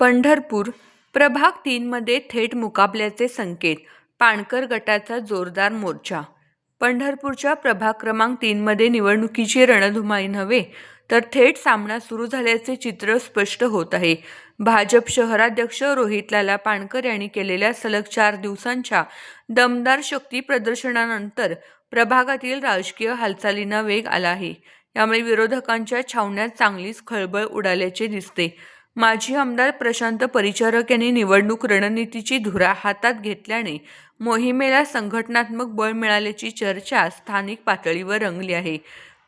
पंढरपूर प्रभाग तीनमध्ये थेट मुकाबल्याचे संकेत पाणकर गटाचा जोरदार मोर्चा. पंढरपूरच्या प्रभाग क्रमांक तीनमध्ये निवडणुकीची रणधुमाई नव्हे तर थेट सामना सुरू झाल्याचे चित्र स्पष्ट होत आहे. भाजप शहराध्यक्ष रोहितलाला पाणकर यांनी केलेल्या सलग चार दिवसांच्या दमदार शक्ती प्रदर्शनानंतर प्रभागातील राजकीय हालचालींना वेग आला आहे. यामुळे विरोधकांच्या छावण्यात चांगलीच खळबळ उडाल्याचे दिसते. माजी आमदार प्रशांत परिचारक यांनी निवडणूक रणनीतीची धुरा हातात घेतल्याने मोहिमेला संघटनात्मक बळ मिळाल्याची चर्चा स्थानिक पातळीवर रंगली आहे.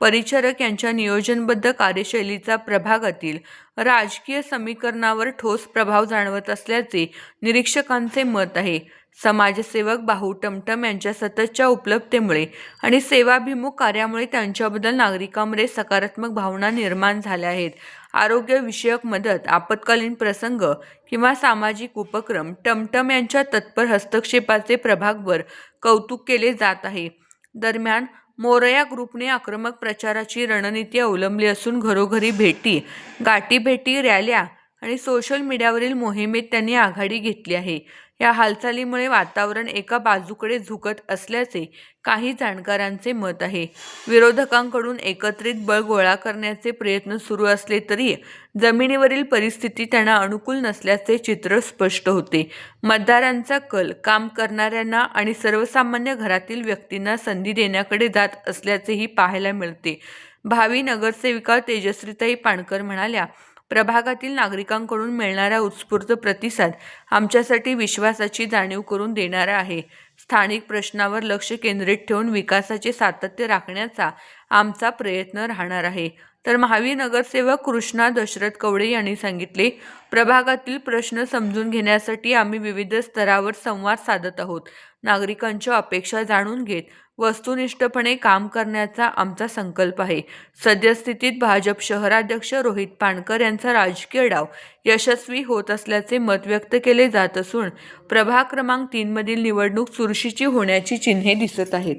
परिचारक यांच्या नियोजनबद्ध कार्यशैलीचा प्रभागातील राजकीय समीकरणावर ठोस प्रभाव जाणवत असल्याचे निरीक्षकांचे मत आहे. समाजसेवक बाहू टमटम यांच्या सततच्या उपलब्धतेमुळे आणि सेवाभिमुख कार्यामुळे त्यांच्याबद्दल नागरिकांमध्ये सकारात्मक भावना निर्माण झाल्या आहेत. आरोग्यविषयक मदत आपत्कालीन प्रसंग किंवा सामाजिक उपक्रम टमटम यांच्या तत्पर हस्तक्षेपाचे प्रभागवर कौतुक केले जात आहे. दरम्यान मोरया ग्रुपने आक्रमक प्रचाराची रणनीती अवलंबली असून घरोघरी भेटी गाठीभेटी रॅल्या आणि सोशल मीडियावरील मोहिमेत त्यांनी आघाडी घेतली आहे. या हालचालीमुळे वातावरण एका बाजूकडे झुकत असल्याचे काही जाणकारांचे मत आहे. विरोधकांकडून एकत्रित बळ गोळा करण्याचे प्रयत्न सुरू असले तरी जमिनीवरील परिस्थिती त्यांना अनुकूल नसल्याचे चित्र स्पष्ट होते. मतदारांचा कल काम करणाऱ्यांना आणि सर्वसामान्य घरातील व्यक्तींना संधी देण्याकडे जात असल्याचेही पाहायला मिळते. भावी नगरसेविका तेजश्रीताई पाणकर म्हणाल्या प्रभागातील नागरिकांकडून मिळणारा उत्स्फूर्त प्रतिसाद आमच्यासाठी विश्वासाची जाणीव करून देणारा आहे. स्थानिक प्रश्नावर लक्ष केंद्रित ठेवून विकासाचे सातत्य राखण्याचा आमचा प्रयत्न राहणार आहे. तर महावीर नगरसेवक कृष्णा दशरथ कवडे यांनी सांगितले प्रभागातील प्रश्न समजून घेण्यासाठी आम्ही विविध स्तरावर संवाद साधत आहोत. नागरिकांच्या अपेक्षा जाणून घेत वस्तुनिष्ठपणे काम करण्याचा आमचा संकल्प आहे. सद्यस्थितीत भाजप शहराध्यक्ष रोहित पाणकर यांचा राजकीय डाव यशस्वी होत असल्याचे मत व्यक्त केले जात असून प्रभाग क्रमांक तीनमधील निवडणूक चुरशीची होण्याची चिन्हे दिसत आहेत.